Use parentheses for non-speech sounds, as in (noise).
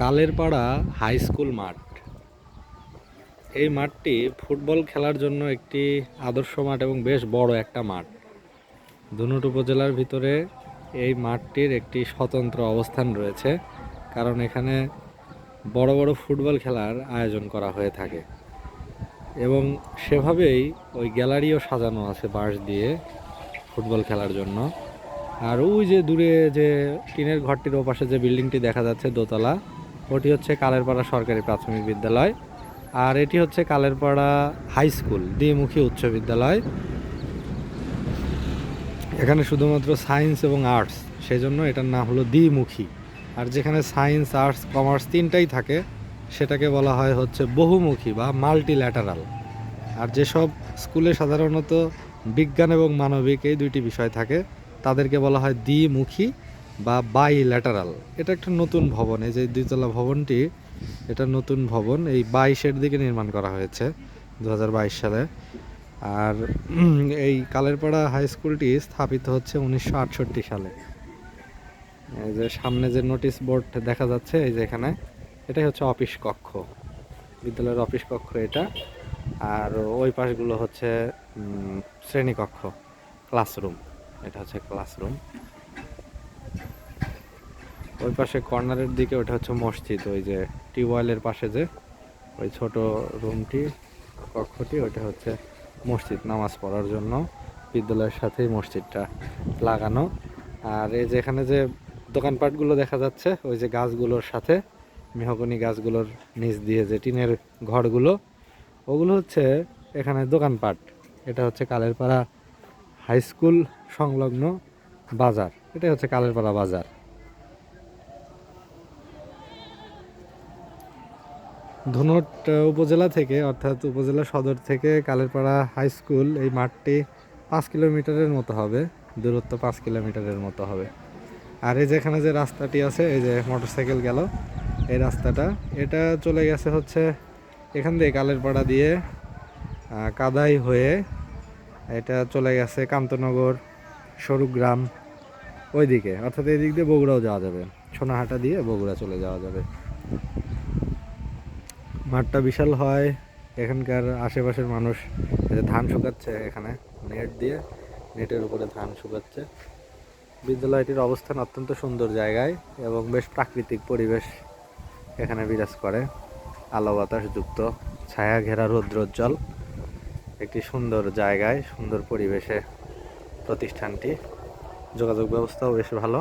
Kalerpara high school মাঠ। এই মাঠটি ফুটবল খেলার জন্য একটি আদর্শ মাঠ এবং বেশ বড় একটা মাঠ। ধুনুট উপজেলার ভিতরে এই মাঠটির একটি স্বতন্ত্র অবস্থান রয়েছে, কারণ এখানে বড় বড় ফুটবল খেলার আয়োজন করা হয়ে থাকে। এবং সেভাবেই ওই গ্যালারিও সাজানো আছে বাঁশ দিয়ে ফুটবল খেলার জন্য। আর ওই যে দূরে যে টিনের ঘরটির ওপাশে যে বিল্ডিংটি দেখা যাচ্ছে দোতলা ওটি হচ্ছে কালেরপাড়া সরকারি প্রাথমিক বিদ্যালয় আর এটি হচ্ছে কালেরপাড়া হাই স্কুল, দ্বিমুখী উচ্চ বিদ্যালয়। এখানে শুধুমাত্র সায়েন্স এবং আর্টস সেই জন্য এটার নাম হলো দ্বিমুখী। আর যেখানে সায়েন্স, আর্টস, কমার্স তিনটাই থাকে, সেটাকে বলা হয় হচ্ছে বহুমুখী বা মাল্টিল্যাটারাল। আর যেসব স্কুলে সাধারণত বিজ্ঞান এবং মানবিক এই দুইটি বিষয় থাকে, তাদেরকে বলা হয় দ্বিমুখী। বা বাই ল্যাটারাল এটা একটা নতুন ভবন, এই যে দ্বিতলা ভবনটি, এটা নতুন ভবন, এই বাইশের দিকে নির্মাণ করা হয়েছে দু হাজার বাইশ সালে। আর (clears throat) এই কালেরপাড়া হাই স্কুলটি স্থাপিত হচ্ছে উনিশশো আটষট্টি সালে। এই যে সামনে যে নোটিশ বোর্ড দেখা যাচ্ছে, এই যে এখানে, এটাই হচ্ছে অফিস কক্ষ। বিদ্যালয়ের অফিস কক্ষ এটা। আর ওই পাশগুলো হচ্ছে শ্রেণীকক্ষ ক্লাসরুম এটা হচ্ছে ক্লাসরুম ওই পাশে কর্নারের দিকে, ওটা হচ্ছে মসজিদ, ওই যে টিউবওয়েলের পাশে যে, ওই ছোট রুমটি, কক্ষটি ওটা হচ্ছে মসজিদ, নামাজ পড়ার জন্য বিদ্যালয়ের সাথেই মসজিদটা লাগানো। আর এই যে এখানে যে দোকানপাটগুলো দেখা যাচ্ছে, ওই যে গাছগুলোর সাথে, মেহগনি গাছগুলোর নিচ দিয়ে যে টিনের ঘরগুলো, ওগুলো হচ্ছে এখানে দোকানপাট। এটা হচ্ছে কালেরপাড়া হাই স্কুল সংলগ্ন বাজার। এটাই হচ্ছে কালেরপাড়া বাজার। ধুনট উপজেলা থেকে, অর্থাৎ উপজেলা সদর থেকে কালেরপাড়া হাই স্কুল এই মাঠটি পাঁচ কিলোমিটারের মতো হবে, দূরত্ব পাঁচ কিলোমিটারের মতো হবে। আর এই যেখানে যে রাস্তাটি আছে, এই যে মোটরসাইকেল গেল, এই রাস্তাটা, এটা চলে গেছে হচ্ছে এখান দিয়ে কালেরপাড়া দিয়ে কাদাই হয়ে এটা চলে গেছে কান্তনগর, সরুগ্রাম, ওইদিকে। অর্থাৎ এই দিক দিয়ে বগুড়াও যাওয়া যাবে, সোনাহাটা দিয়ে বগুড়া চলে যাওয়া যাবে। মাঠটা বিশাল হয়, এখানকার আশেপাশের মানুষ ধান শুকাচ্ছে এখানে, নেট দিয়ে, নেটের উপরে ধান শুকাচ্ছে। বিদ্যালয়টির অবস্থান অত্যন্ত সুন্দর জায়গায় এবং বেশ প্রাকৃতিক পরিবেশ এখানে বিরাজ করে। আলো বাতাস যুক্ত, ছায়া ঘেরা রৌদ্রোজ্জ্বল। একটি সুন্দর জায়গায়, সুন্দর পরিবেশে প্রতিষ্ঠানটি। যোগাযোগ ব্যবস্থাও বেশ ভালো।